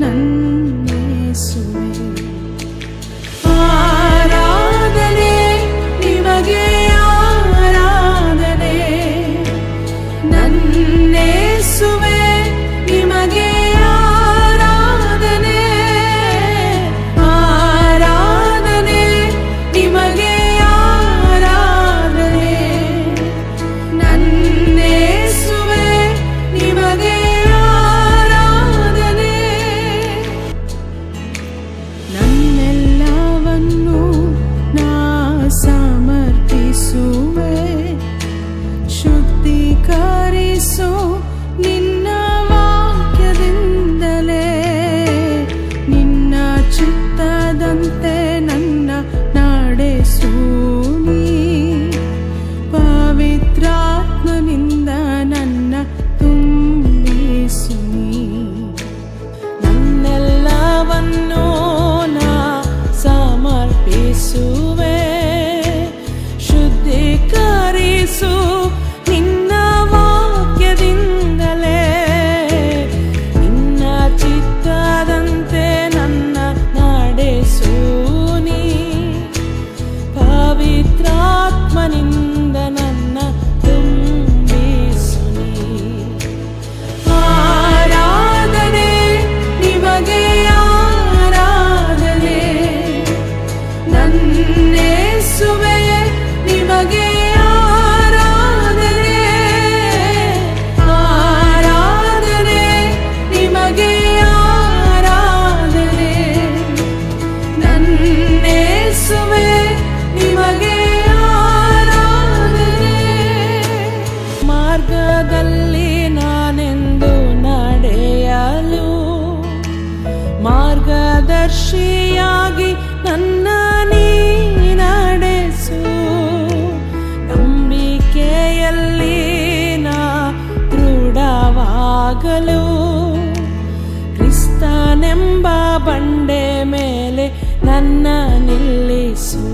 நன்னே சுவே. समर्पि सू वे शुद्धि ಸಾಕ್ಷಿಯಾಗಿ ನನ್ನ ನೀ ನಡೆಸು. ನಂಬಿಕೆಯಲ್ಲಿ ನಾ ದೃಢವಾಗಲು ಕ್ರಿಸ್ತನೆಂಬ ಬಂಡೆ ಮೇಲೆ ನನ್ನ ನಿಲ್ಲಿಸು.